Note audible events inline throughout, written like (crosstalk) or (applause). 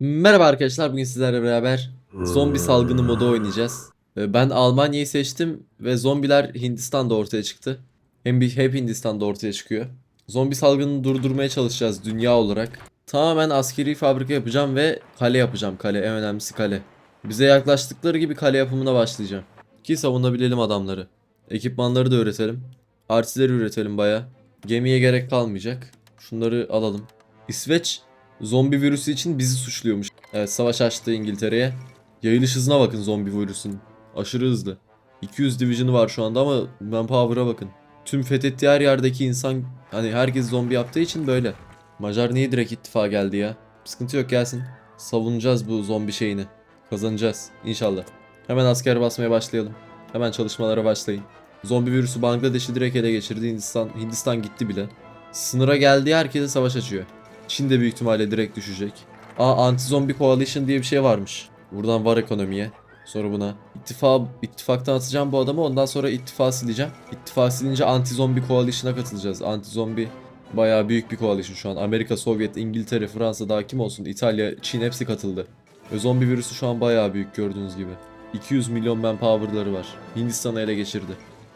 Merhaba arkadaşlar bugün sizlerle beraber zombi salgını modu oynayacağız. Ee, Ben Almanya'yı seçtim ve zombiler Hindistan'da ortaya çıktı. Hem hep Hindistan'da ortaya çıkıyor. Zombi salgınını durdurmaya çalışacağız dünya olarak. Tamamen askeri fabrika yapacağım ve kale yapacağım kale en önemlisi kale. Bize yaklaştıkları gibi kale yapımına başlayacağım. Ki savunabilelim adamları. Ekipmanları da üretelim. Artileri üretelim baya. Gemiye gerek kalmayacak. Şunları alalım. İsveç zombi virüsü için bizi suçluyormuş. Evet savaş açtı İngiltere'ye. Yayılış hızına bakın zombi virüsün. Aşırı hızlı. 200 division'ı var şu anda ama manpower'a bakın. Tüm fethettiği her yerdeki insan hani herkes zombi yaptığı için böyle. Macar niye direkt ittifa geldi ya? Sıkıntı yok gelsin. Savunacağız bu zombi şeyini. Kazanacağız inşallah. Hemen asker basmaya başlayalım. Hemen çalışmalara başlayın. Zombi virüsü Bangladeş'i direkt ele geçirdi. Hindistan, Hindistan gitti bile. Sınıra geldiği herkese savaş açıyor. Çin de büyük ihtimalle direkt düşecek. Aa anti-zombie coalition diye bir şey varmış. Buradan var ekonomiye. Sonra buna. İttifa, ittifaktan atacağım bu adamı ondan sonra ittifak sileceğim. İttifak silince anti-zombie coalition'a katılacağız. Anti-zombie bayağı büyük bir coalition şu an. Amerika, Sovyet, İngiltere, Fransa daha kim olsun? İtalya, Çin hepsi katıldı. Ve zombi virüsü şu an bayağı büyük gördüğünüz gibi. 200 milyon manpower'ları var. Hindistan'ı ele geçirdi.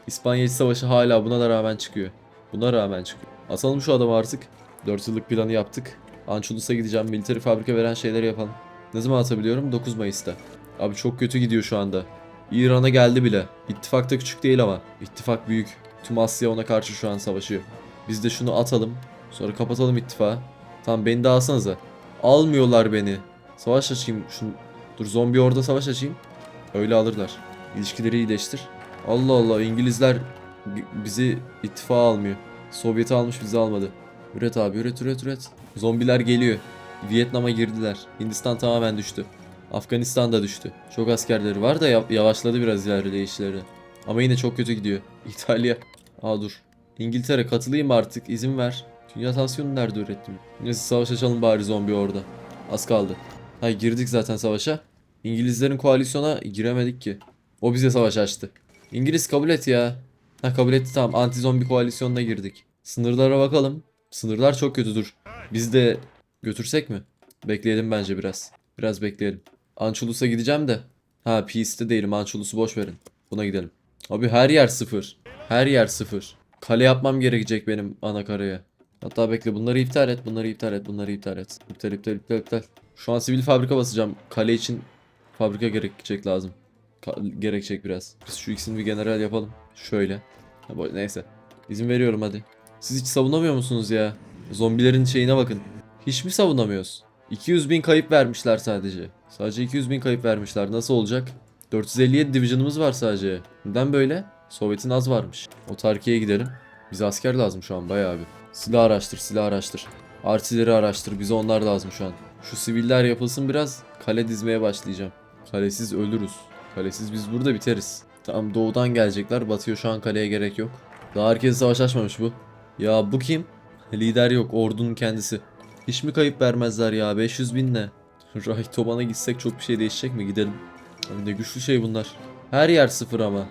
İspanya İç Savaşı hala buna da rağmen çıkıyor. Buna rağmen çıkıyor. Atalım şu adamı artık. 4 yıllık planı yaptık. Ançulus'a gideceğim. Military fabrika veren şeyleri yapalım. Ne zaman atabiliyorum? 9 Mayıs'ta. Abi çok kötü gidiyor şu anda. İran'a geldi bile. İttifak da küçük değil ama. İttifak büyük. Tüm Asya ona karşı şu an savaşıyor. Biz de şunu atalım. Sonra kapatalım ittifağı. Tamam beni de alsanıza. Almıyorlar beni. Savaş açayım. Şunu... Dur zombi orada savaş açayım. Öyle alırlar. İlişkileri iyileştir. Allah Allah İngilizler bi- bizi ittifa almıyor. Sovyet'i almış bizi almadı. Üret abi üret üret üret. Zombiler geliyor. Vietnam'a girdiler. Hindistan tamamen düştü. Afganistan da düştü. Çok askerleri var da ya- yavaşladı biraz ilerleyişleri. Ama yine çok kötü gidiyor. (laughs) İtalya. Aa dur. İngiltere katılayım artık izin ver. Dünya tansiyonu nerede ürettim? Neyse savaş açalım bari zombi orada. Az kaldı. Ha girdik zaten savaşa. İngilizlerin koalisyona giremedik ki. O bize savaş açtı. İngiliz kabul et ya. Ha kabul etti tamam. Anti zombi koalisyonuna girdik. Sınırlara bakalım. Sınırlar çok kötü dur. Biz de götürsek mi? Bekleyelim bence biraz. Biraz bekleyelim. Ançulus'a gideceğim de. Ha Peace'te değilim. Ançulus'u boş verin. Buna gidelim. Abi her yer sıfır. Her yer sıfır. Kale yapmam gerekecek benim ana karaya. Hatta bekle bunları iptal et. Bunları iptal et. Bunları iptal et. İptal iptal iptal iptal. Şu an sivil fabrika basacağım. Kale için fabrika gerekecek lazım. Ka- gerekecek biraz. Biz şu ikisini bir general yapalım. Şöyle. Neyse. İzin veriyorum hadi. Siz hiç savunamıyor musunuz ya? Zombilerin şeyine bakın. Hiç mi savunamıyoruz? 200 bin kayıp vermişler sadece. Sadece 200 bin kayıp vermişler. Nasıl olacak? 457 division'ımız var sadece. Neden böyle? Sovyet'in az varmış. Otarkiye gidelim. Bize asker lazım şu an bayağı bir. Silah araştır, silah araştır. Artileri araştır. Bize onlar lazım şu an. Şu siviller yapılsın biraz. Kale dizmeye başlayacağım. Kalesiz ölürüz. Kalesiz biz burada biteriz. Tamam doğudan gelecekler. Batıyor şu an kaleye gerek yok. Daha herkes savaş açmamış bu. Ya bu kim? Lider yok. Ordunun kendisi. Hiç mi kayıp vermezler ya? 500 bin ne? (laughs) Rahitoban'a gitsek çok bir şey değişecek mi? Gidelim. Abi ne güçlü şey bunlar. Her yer sıfır ama.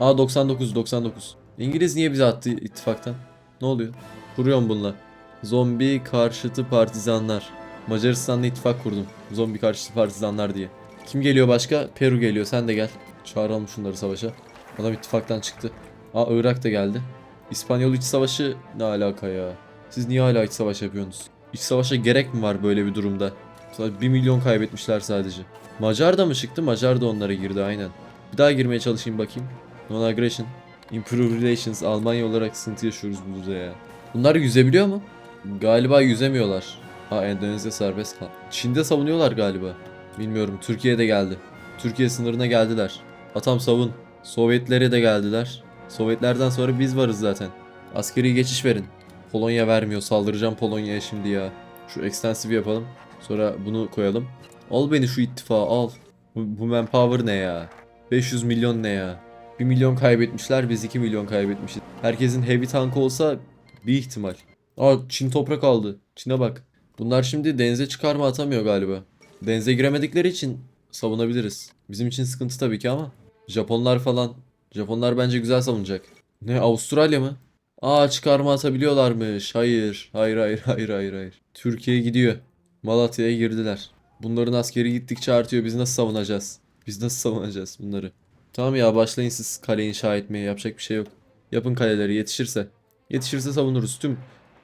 Aa 99 99. İngiliz niye bize attı ittifaktan? Ne oluyor? Kuruyorum bununla. Zombi karşıtı partizanlar. Macaristan'la ittifak kurdum. Zombi karşıtı partizanlar diye. Kim geliyor başka? Peru geliyor. Sen de gel. Çağıralım şunları savaşa. Adam ittifaktan çıktı. Aa Irak da geldi. İspanyol iç savaşı ne alaka ya? Siz niye hala iç savaş yapıyorsunuz? İç savaşa gerek mi var böyle bir durumda? Sadece 1 milyon kaybetmişler sadece. Macar da mı çıktı? Macar da onlara girdi aynen. Bir daha girmeye çalışayım bakayım. Non-aggression. Improve relations. Almanya olarak sıkıntı yaşıyoruz burada ya. Bunlar yüzebiliyor mu? Galiba yüzemiyorlar. Ha Endonezya serbest kal. Çin'de savunuyorlar galiba. Bilmiyorum. Türkiye'de geldi. Türkiye sınırına geldiler. Atam savun. Sovyetlere de geldiler. Sovyetlerden sonra biz varız zaten. Askeri geçiş verin. Polonya vermiyor. Saldıracağım Polonya'ya şimdi ya. Şu extensive yapalım. Sonra bunu koyalım. Al beni şu ittifağa al. Bu, bu manpower ne ya? 500 milyon ne ya? 1 milyon kaybetmişler biz 2 milyon kaybetmişiz. Herkesin heavy tank olsa bir ihtimal. Aa Çin toprak aldı. Çin'e bak. Bunlar şimdi denize çıkarma atamıyor galiba. Denize giremedikleri için savunabiliriz. Bizim için sıkıntı tabii ki ama. Japonlar falan. Japonlar bence güzel savunacak. Ne Avustralya mı? Aa çıkarma atabiliyorlarmış. Hayır. Hayır hayır hayır hayır hayır. Türkiye gidiyor. Malatya'ya girdiler. Bunların askeri gittikçe artıyor. Biz nasıl savunacağız? Biz nasıl savunacağız bunları? Tamam ya başlayın siz kale inşa etmeye. Yapacak bir şey yok. Yapın kaleleri yetişirse. Yetişirse savunuruz. Tüm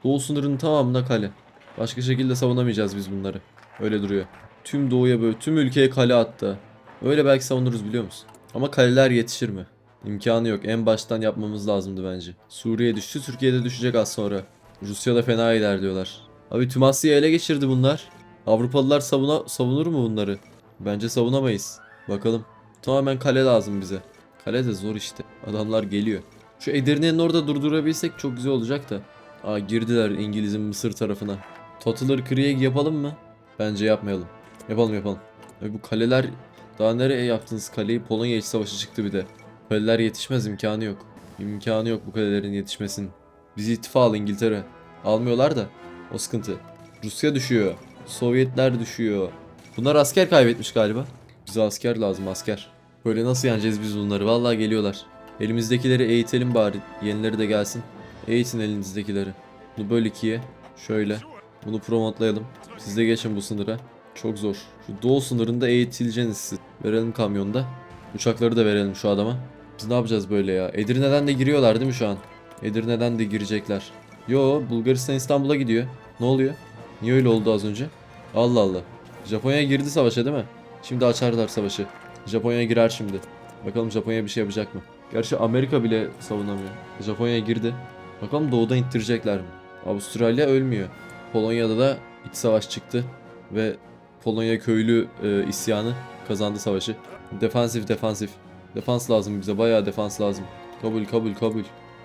doğu sınırının tamamına kale. Başka şekilde savunamayacağız biz bunları. Öyle duruyor. Tüm doğuya böyle tüm ülkeye kale attı. Öyle belki savunuruz biliyor musun? Ama kaleler yetişir mi? İmkanı yok. En baştan yapmamız lazımdı bence. Suriye düştü, Türkiye'de düşecek az sonra. Rusya da fena ilerliyorlar. Abi tüm Asya'yı ele geçirdi bunlar. Avrupalılar savuna, savunur mu bunları? Bence savunamayız. Bakalım. Tamamen kale lazım bize. Kale de zor işte. Adamlar geliyor. Şu Edirne'nin orada durdurabilsek çok güzel olacak da. Aa girdiler İngiliz'in Mısır tarafına. Totaler Krieg yapalım mı? Bence yapmayalım. Yapalım yapalım. Abi bu kaleler daha nereye yaptınız kaleyi? Polonya İç Savaşı çıktı bir de. Kaleler yetişmez imkanı yok. İmkanı yok bu kalelerin yetişmesinin. Bizi ittifa al İngiltere. Almıyorlar da. O sıkıntı. Rusya düşüyor. Sovyetler düşüyor. Bunlar asker kaybetmiş galiba. Bize asker lazım asker. Böyle nasıl yeneceğiz biz bunları? Vallahi geliyorlar. Elimizdekileri eğitelim bari. Yenileri de gelsin. Eğitin elinizdekileri. Bunu böl ikiye. Şöyle. Bunu promotlayalım. Siz de geçin bu sınıra. Çok zor. Şu doğu sınırında eğitileceğiniz siz. Verelim kamyonda. Uçakları da verelim şu adama. Biz ne yapacağız böyle ya? Edirne'den de giriyorlar değil mi şu an? Edirne'den de girecekler. Yo Bulgaristan İstanbul'a gidiyor. Ne oluyor? Niye öyle oldu az önce? Allah Allah. Japonya girdi savaşa değil mi? Şimdi açarlar savaşı. Japonya girer şimdi. Bakalım Japonya bir şey yapacak mı? Gerçi Amerika bile savunamıyor. Japonya girdi. Bakalım doğuda ittirecekler mi? Avustralya ölmüyor. Polonya'da da iç savaş çıktı. Ve Polonya köylü e, isyanı kazandı savaşı. Defansif defansif. Defans lazım bize bayağı defans lazım. Kabul kabul kabul.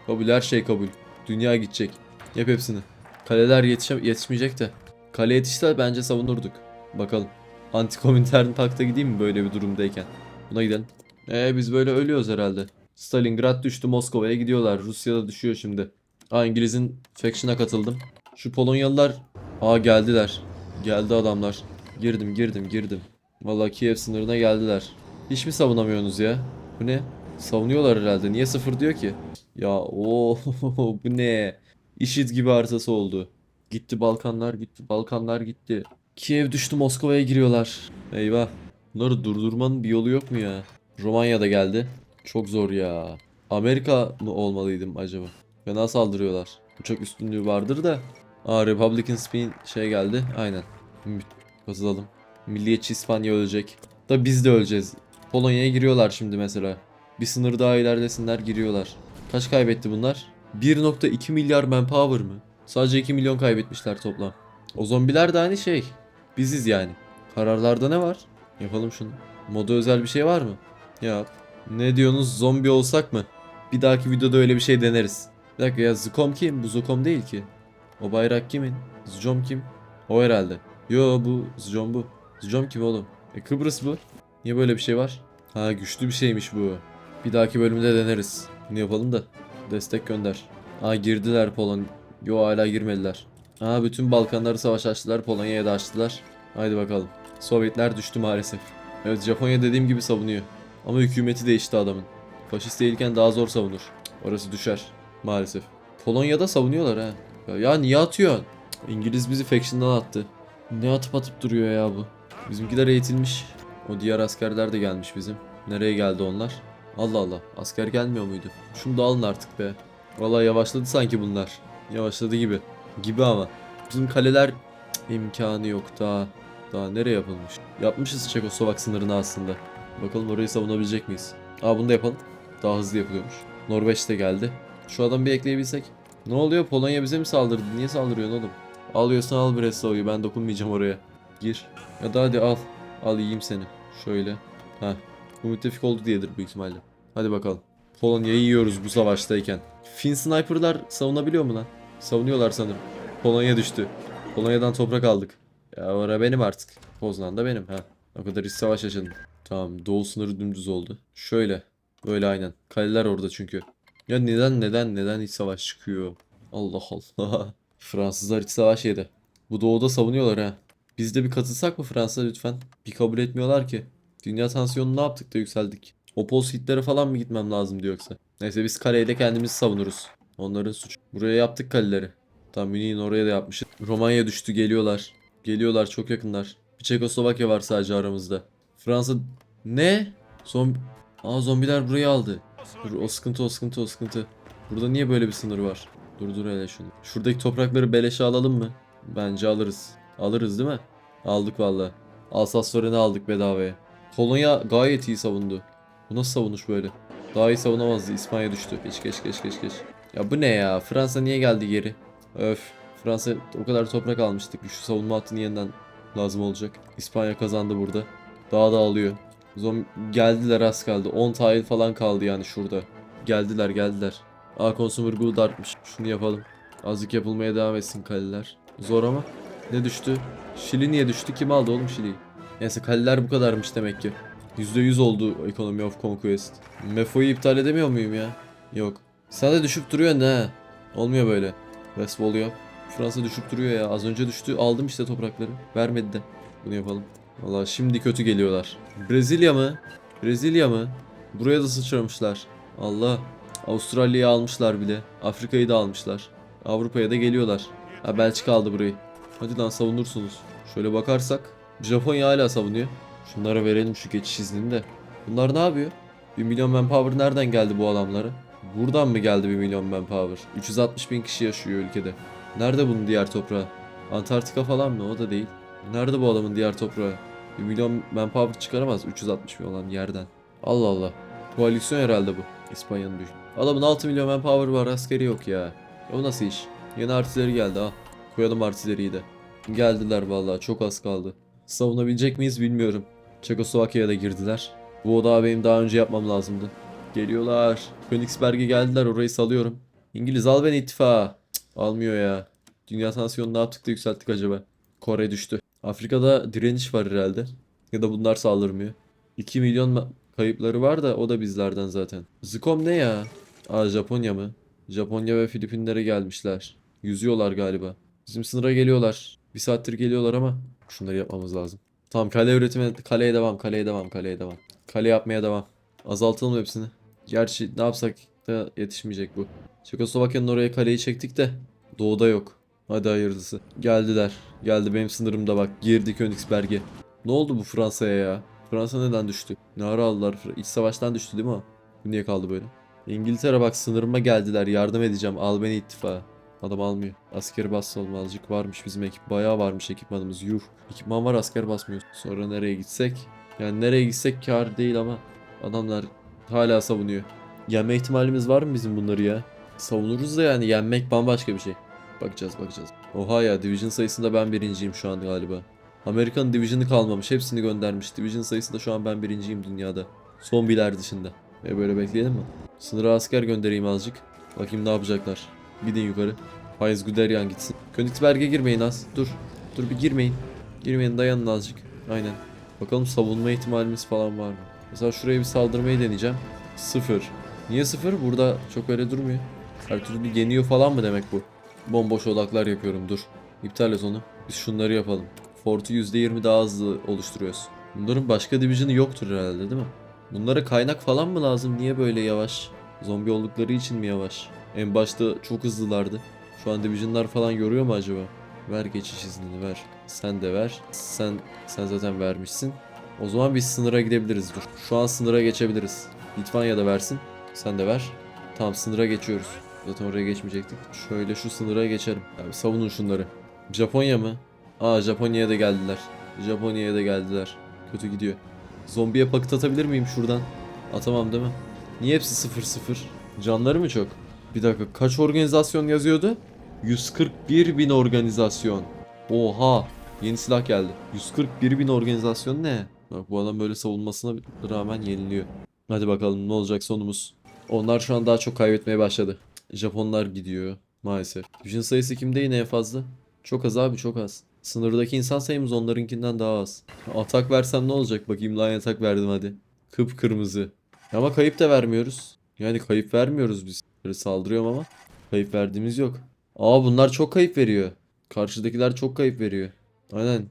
Kabul her şey kabul. Dünya gidecek. Yap hepsini. Kaleler yetişe yetişmeyecek de. Kale yetişse bence savunurduk. Bakalım. Antikomintern pakta gideyim mi böyle bir durumdayken? Buna gidelim. Ee biz böyle ölüyoruz herhalde. Stalingrad düştü Moskova'ya gidiyorlar. Rusya da düşüyor şimdi. Aa İngiliz'in faction'a katıldım. Şu Polonyalılar aa geldiler. Geldi adamlar. Girdim girdim girdim. Vallahi Kiev sınırına geldiler. Hiç mi savunamıyorsunuz ya? Bu ne? Savunuyorlar herhalde. Niye sıfır diyor ki? Ya o (laughs) bu ne? İşit gibi haritası oldu. Gitti Balkanlar gitti Balkanlar gitti. Kiev düştü Moskova'ya giriyorlar. Eyvah. Bunları durdurmanın bir yolu yok mu ya? Romanya da geldi. Çok zor ya. Amerika mı olmalıydım acaba? Fena saldırıyorlar. Uçak üstünlüğü vardır da. Aa Republican Spin şey geldi. Aynen. Katılalım. Milliyetçi İspanya ölecek. Da biz de öleceğiz. Polonya'ya giriyorlar şimdi mesela. Bir sınır daha ilerlesinler giriyorlar. Kaç kaybetti bunlar? 1.2 milyar manpower mı? Sadece 2 milyon kaybetmişler toplam. O zombiler de hani şey. Biziz yani. Kararlarda ne var? Yapalım şunu. Moda özel bir şey var mı? Yap. Ne diyorsunuz zombi olsak mı? Bir dahaki videoda öyle bir şey deneriz. Bir dakika ya Zcom kim? Bu Zcom değil ki. O bayrak kimin? Zcom kim? O herhalde. Yo bu Zcom bu. Zcom kim oğlum? E Kıbrıs bu. Niye böyle bir şey var? Ha güçlü bir şeymiş bu. Bir dahaki bölümde deneriz. Bunu yapalım da. Destek gönder. Aa girdiler Polon. Yo hala girmediler. Aa bütün Balkanları savaş açtılar. Polonya'ya da açtılar. Haydi bakalım. Sovyetler düştü maalesef. Evet Japonya dediğim gibi savunuyor. Ama hükümeti değişti adamın. Faşist değilken daha zor savunur. Orası düşer. Maalesef. Polonya'da savunuyorlar ha. Ya, ya niye atıyorsun? İngiliz bizi faction'dan attı. Ne atıp atıp duruyor ya bu. Bizimkiler eğitilmiş. O diğer askerler de gelmiş bizim. Nereye geldi onlar? Allah Allah. Asker gelmiyor muydu? Şunu da alın artık be. Vallahi yavaşladı sanki bunlar. Yavaşladı gibi. Gibi ama. Bizim kaleler imkanı yok daha. Daha nereye yapılmış? Yapmışız Çekoslovak sınırına aslında. Bakalım orayı savunabilecek miyiz? Aa bunu da yapalım. Daha hızlı yapılıyormuş. Norveç de geldi. Şu adamı bir ekleyebilsek. Ne oluyor? Polonya bize mi saldırdı? Niye saldırıyorsun oğlum? Alıyorsan al Breslau'yu. Ben dokunmayacağım oraya. Gir. Ya da hadi al. Al yiyeyim seni. Şöyle. Ha. Bu müttefik oldu diyedir büyük ihtimalle. Hadi bakalım. Polonya'yı yiyoruz bu savaştayken. Fin sniper'lar savunabiliyor mu lan? Savunuyorlar sanırım. Polonya düştü. Polonya'dan toprak aldık. Ya ora benim artık. Poznan da benim ha. O kadar iç savaş yaşadım. Tamam doğu sınırı dümdüz oldu. Şöyle. Böyle aynen. Kaleler orada çünkü. Ya neden neden neden iç savaş çıkıyor? Allah Allah. (laughs) Fransızlar iç savaş yedi. Bu doğuda savunuyorlar ha. Biz de bir katılsak mı Fransa lütfen? Bir kabul etmiyorlar ki. Dünya tansiyonu ne yaptık da yükseldik? Opoz hitlere falan mı gitmem lazım diyor yoksa? Neyse biz kaleyle kendimizi savunuruz. Onların suçu. Buraya yaptık kaleleri. Tam Münih'in oraya da yapmışız. Romanya düştü geliyorlar. Geliyorlar çok yakınlar. Bir Çekoslovakya var sadece aramızda. Fransa ne? Zombi Aa zombiler burayı aldı. Dur o sıkıntı o sıkıntı o sıkıntı. Burada niye böyle bir sınır var? Dur dur hele şunu. Şuradaki toprakları beleşe alalım mı? Bence alırız. Alırız değil mi? Aldık valla. Alsas-Lorraine'i aldık bedavaya. Polonya gayet iyi savundu. Bu nasıl savunuş böyle? Daha iyi savunamazdı. İspanya düştü. Geç geç geç geç geç. Ya bu ne ya? Fransa niye geldi geri? Öf. Fransa o kadar toprak almıştık. Şu savunma hattını yeniden lazım olacak. İspanya kazandı burada. Daha da alıyor. Zom geldiler az kaldı. 10 tile falan kaldı yani şurada. Geldiler geldiler. A consumer good artmış. Şunu yapalım. Azıcık yapılmaya devam etsin kaleler. Zor ama. Ne düştü? Şili niye düştü? Kim aldı oğlum Şili'yi? Neyse kaleler bu kadarmış demek ki. %100 oldu Economy of Conquest. Mefo'yu iptal edemiyor muyum ya? Yok. Sen de düşüp duruyorsun ha. Olmuyor böyle. Westfall yap. Fransa düşüp duruyor ya. Az önce düştü. Aldım işte toprakları. Vermedi de. Bunu yapalım. Valla şimdi kötü geliyorlar. Brezilya mı? Brezilya mı? Buraya da sıçramışlar. Allah. Avustralya'yı almışlar bile. Afrika'yı da almışlar. Avrupa'ya da geliyorlar. Ha Belçika aldı burayı. Hadi lan savunursunuz. Şöyle bakarsak. Japonya hala savunuyor. Şunlara verelim şu geçiş iznini de. Bunlar ne yapıyor? 1 milyon manpower nereden geldi bu adamlara? Buradan mı geldi 1 milyon manpower? 360 bin kişi yaşıyor ülkede. Nerede bunun diğer toprağı? Antarktika falan mı? O da değil. Nerede bu adamın diğer toprağı? 1 milyon manpower çıkaramaz 360 bin olan yerden. Allah Allah. Koalisyon herhalde bu. İspanya'nın düşün. Adamın 6 milyon manpower var askeri yok ya. O nasıl iş? Yeni artileri geldi ha. Koyalım artileriyi de. Geldiler vallahi çok az kaldı. Savunabilecek miyiz bilmiyorum. Çekoslovakya'ya da girdiler. Bu odağı benim daha önce yapmam lazımdı. Geliyorlar. Königsberg'e geldiler orayı salıyorum. İngiliz al beni ittifa. almıyor ya. Dünya tansiyonu ne yaptık da yükselttik acaba? Kore düştü. Afrika'da direniş var herhalde. Ya da bunlar saldırmıyor. 2 milyon kayıpları var da o da bizlerden zaten. Zkom ne ya? Aa Japonya mı? Japonya ve Filipinlere gelmişler. Yüzüyorlar galiba. Bizim sınıra geliyorlar. Bir saattir geliyorlar ama şunları yapmamız lazım. Tamam kale üretime kaleye devam, kaleye devam, kaleye devam. Kale yapmaya devam. Azaltalım hepsini. Gerçi ne yapsak da yetişmeyecek bu. Çekoslovakya'nın oraya kaleyi çektik de doğuda yok. Hadi hayırlısı. Geldiler. Geldi benim sınırımda bak. Girdi Königsberg'e. Ne oldu bu Fransa'ya ya? Fransa neden düştü? Ne ara aldılar? İç savaştan düştü değil mi o? Bu niye kaldı böyle? İngiltere bak sınırıma geldiler. Yardım edeceğim. Al beni ittifa. Adam almıyor. Askeri bassalım azıcık varmış bizim ekip. Bayağı varmış ekipmanımız. Yuh. Ekipman var asker basmıyor. Sonra nereye gitsek? Yani nereye gitsek kar değil ama adamlar hala savunuyor. Yenme ihtimalimiz var mı bizim bunları ya? Savunuruz da yani yenmek bambaşka bir şey. Bakacağız bakacağız. Oha ya division sayısında ben birinciyim şu an galiba. Amerika'nın division'ı kalmamış. Hepsini göndermiş. Division sayısında şu an ben birinciyim dünyada. Zombiler dışında. Ve böyle bekleyelim mi? Sınıra asker göndereyim azıcık. Bakayım ne yapacaklar. Gidin yukarı. Faiz Guderian gitsin. Königsberg'e girmeyin az. Dur. Dur bir girmeyin. Girmeyin dayanın azıcık. Aynen. Bakalım savunma ihtimalimiz falan var mı? Mesela şuraya bir saldırmayı deneyeceğim. Sıfır. Niye sıfır? Burada çok öyle durmuyor. Her türlü yeniyor falan mı demek bu? Bomboş odaklar yapıyorum dur. İptal et onu. Biz şunları yapalım. Fort'u %20 daha hızlı oluşturuyoruz. Bunların başka division'ı yoktur herhalde değil mi? Bunlara kaynak falan mı lazım? Niye böyle yavaş? Zombi oldukları için mi yavaş? En başta çok hızlılardı. Şu an division'lar falan yoruyor mu acaba? Ver geçiş iznini ver. Sen de ver. Sen sen zaten vermişsin. O zaman biz sınıra gidebiliriz dur. Şu an sınıra geçebiliriz. Litvanya da versin. Sen de ver. Tamam sınıra geçiyoruz. Zaten oraya geçmeyecektik. Şöyle şu sınıra geçelim. Abi savunun şunları. Japonya mı? Aa Japonya'ya da geldiler. Japonya'ya da geldiler. Kötü gidiyor. Zombiye paket atabilir miyim şuradan? Atamam değil mi? Niye hepsi 0-0? Canları mı çok? Bir dakika kaç organizasyon yazıyordu? 141 bin organizasyon. Oha. Yeni silah geldi. 141 bin organizasyon ne? Bak bu adam böyle savunmasına rağmen yeniliyor. Hadi bakalım ne olacak sonumuz. Onlar şu an daha çok kaybetmeye başladı. Japonlar gidiyor maalesef. Division sayısı kimde yine en fazla? Çok az abi çok az. Sınırdaki insan sayımız onlarınkinden daha az. Atak versem ne olacak? Bakayım line atak verdim hadi. Kıpkırmızı. Ama kayıp da vermiyoruz. Yani kayıp vermiyoruz biz. Böyle saldırıyorum ama kayıp verdiğimiz yok. Aa bunlar çok kayıp veriyor. Karşıdakiler çok kayıp veriyor. Aynen.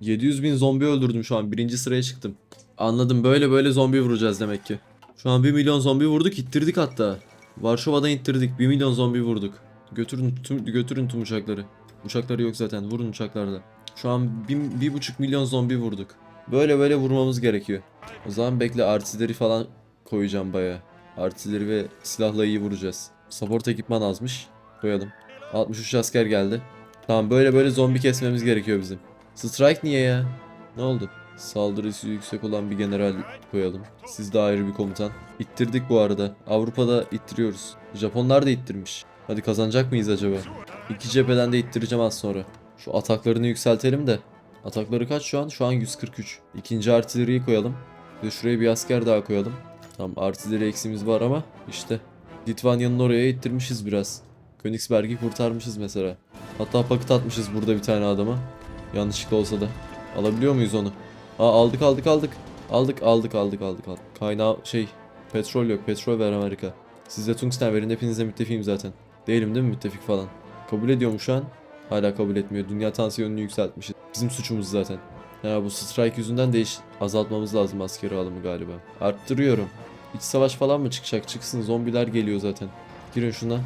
700 bin zombi öldürdüm şu an. Birinci sıraya çıktım. Anladım. Böyle böyle zombi vuracağız demek ki. Şu an 1 milyon zombi vurduk. ittirdik hatta. Varşova'dan ittirdik. 1 milyon zombi vurduk. Götürün tüm, götürün tüm uçakları. Uçakları yok zaten. Vurun uçaklarla. Şu an bin, bir buçuk milyon zombi vurduk. Böyle böyle vurmamız gerekiyor. O zaman bekle artileri falan koyacağım baya. Artileri ve silahla iyi vuracağız. Support ekipman azmış. Koyalım. 63 asker geldi. Tamam böyle böyle zombi kesmemiz gerekiyor bizim. Strike niye ya? Ne oldu? Saldırısı yüksek olan bir general koyalım. Siz de ayrı bir komutan. İttirdik bu arada. Avrupa'da ittiriyoruz. Japonlar da ittirmiş. Hadi kazanacak mıyız acaba? İki cepheden de ittireceğim az sonra. Şu ataklarını yükseltelim de. Atakları kaç şu an? Şu an 143. İkinci artilleriyi koyalım. De şuraya bir asker daha koyalım. Tamam artilleri eksimiz var ama işte Litvanya'nın oraya ittirmişiz biraz. Königsberg'i kurtarmışız mesela. Hatta paket atmışız burada bir tane adama. Yanlışlıkla olsa da. Alabiliyor muyuz onu? Aa aldık aldık aldık. Aldık aldık aldık aldık aldık. Kaynağı şey petrol yok. Petrol ver Amerika. Siz de tungsten verin. Hepinizle müttefiğim zaten. Değilim değil mi müttefik falan? Kabul ediyor mu şu an? Hala kabul etmiyor. Dünya tansiyonunu yükseltmişiz. Bizim suçumuz zaten. Ya bu strike yüzünden değiş azaltmamız lazım askeri alımı galiba. Arttırıyorum. İç savaş falan mı çıkacak? Çıksın zombiler geliyor zaten. Girin şuna.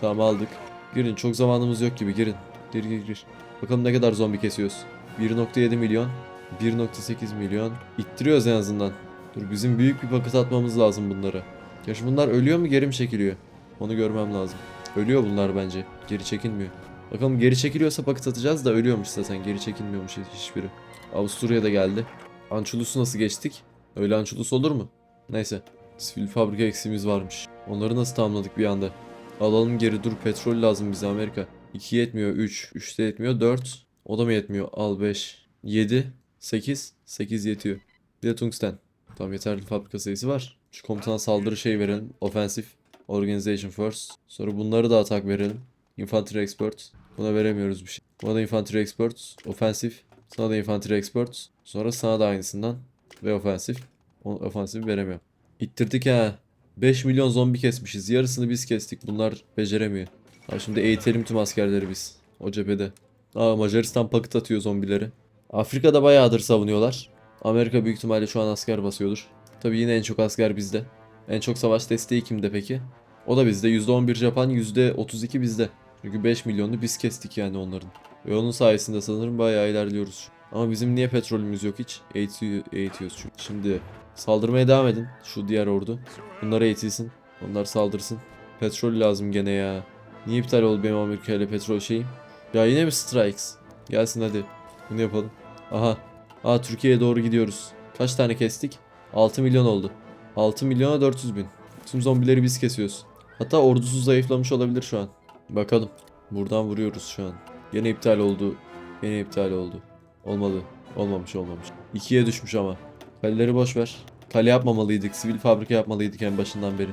Tamam aldık. Girin çok zamanımız yok gibi girin. Gir gir gir. Bakalım ne kadar zombi kesiyoruz. 1.7 milyon. 1.8 milyon. İttiriyoruz en azından. Dur bizim büyük bir paket atmamız lazım bunlara. Gerçi bunlar ölüyor mu geri mi çekiliyor? Onu görmem lazım. Ölüyor bunlar bence. Geri çekilmiyor. Bakalım geri çekiliyorsa paket atacağız da ölüyormuş zaten. Geri çekilmiyormuş hiç- hiçbiri. Avusturya da geldi. Ançulus'u nasıl geçtik? Öyle Ançulus olur mu? Neyse. Sivil fabrika eksiğimiz varmış. Onları nasıl tamamladık bir anda? Alalım geri dur petrol lazım bize Amerika. 2 yetmiyor 3. 3 de yetmiyor 4. O da mı yetmiyor? Al 5. 7. 8. 8 yetiyor. Bir de tungsten. Tamam yeterli fabrika sayısı var. Şu komutana saldırı şey verelim. Offensive. Organization first. Sonra bunları da atak verelim. Infantry expert. Buna veremiyoruz bir şey. Buna da infantry expert. Offensive. Sana da infantry expert. Sonra sana da aynısından. Ve offensive. Offensive veremiyorum. İttirdik ha. 5 milyon zombi kesmişiz. Yarısını biz kestik. Bunlar beceremiyor. Ha şimdi eğitelim tüm askerleri biz. O cephede. Aa Macaristan paket atıyor zombileri. Afrika'da bayağıdır savunuyorlar. Amerika büyük ihtimalle şu an asker basıyordur. Tabi yine en çok asker bizde. En çok savaş desteği kimde peki? O da bizde. %11 Japan, %32 bizde. Çünkü 5 milyonu biz kestik yani onların. Ve onun sayesinde sanırım bayağı ilerliyoruz. Ama bizim niye petrolümüz yok hiç? Eğitiyor, eğitiyoruz çünkü. Şimdi saldırmaya devam edin. Şu diğer ordu. Bunlar eğitilsin. Onlar saldırsın. Petrol lazım gene ya. Niye iptal oldu benim Amerika ile petrol şeyim? Ya yine mi strikes? Gelsin hadi. Bunu yapalım. Aha. Aa Türkiye'ye doğru gidiyoruz. Kaç tane kestik? 6 milyon oldu. 6 milyona 400 bin. Tüm zombileri biz kesiyoruz. Hatta ordusu zayıflamış olabilir şu an. Bakalım. Buradan vuruyoruz şu an. Yine iptal oldu. Yine iptal oldu. Olmadı. Olmamış olmamış. 2'ye düşmüş ama. Kaleleri boş ver. Kale yapmamalıydık. Sivil fabrika yapmalıydık en başından beri.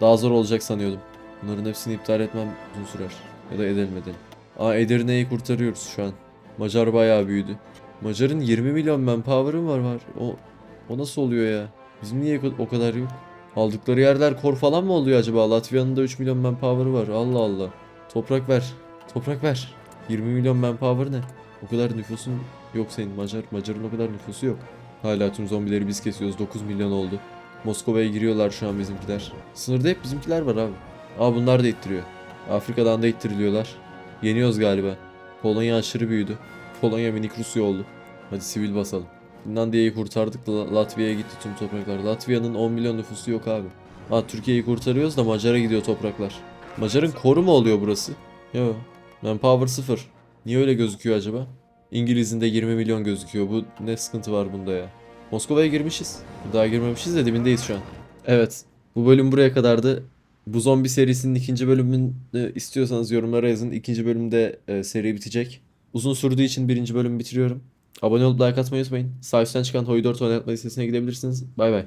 Daha zor olacak sanıyordum. Bunların hepsini iptal etmem uzun sürer. Ya da edelim edelim. Aa Edirne'yi kurtarıyoruz şu an. Macar bayağı büyüdü. Macar'ın 20 milyon manpower'ı var var? O, o nasıl oluyor ya? Bizim niye o kadar yok? Aldıkları yerler kor falan mı oluyor acaba? Latvia'nın da 3 milyon manpower'ı var. Allah Allah. Toprak ver. Toprak ver. 20 milyon manpower ne? O kadar nüfusun yok senin Macar. Macar'ın o kadar nüfusu yok. Hala tüm zombileri biz kesiyoruz. 9 milyon oldu. Moskova'ya giriyorlar şu an bizimkiler. Sınırda hep bizimkiler var abi. Aa bunlar da ittiriyor. Afrika'dan da ittiriliyorlar. Yeniyoruz galiba. Polonya aşırı büyüdü. Polonya minik Rusya oldu. Hadi sivil basalım. Finlandiya'yı kurtardık. La- Latvia'ya gitti tüm topraklar. Latvia'nın 10 milyon nüfusu yok abi. Ha Türkiye'yi kurtarıyoruz da Macar'a gidiyor topraklar. Macar'ın koru mu oluyor burası? Yo. Manpower 0. Niye öyle gözüküyor acaba? İngiliz'in de 20 milyon gözüküyor. Bu ne sıkıntı var bunda ya? Moskova'ya girmişiz. Daha girmemişiz de dibindeyiz şu an. Evet. Bu bölüm buraya kadardı. Bu zombi serisinin ikinci bölümünü istiyorsanız yorumlara yazın. İkinci bölümde e, seri bitecek. Uzun sürdüğü için birinci bölümü bitiriyorum. Abone olup like atmayı unutmayın. Sağ üstten çıkan Hoy 4 oynatma listesine gidebilirsiniz. Bay bay.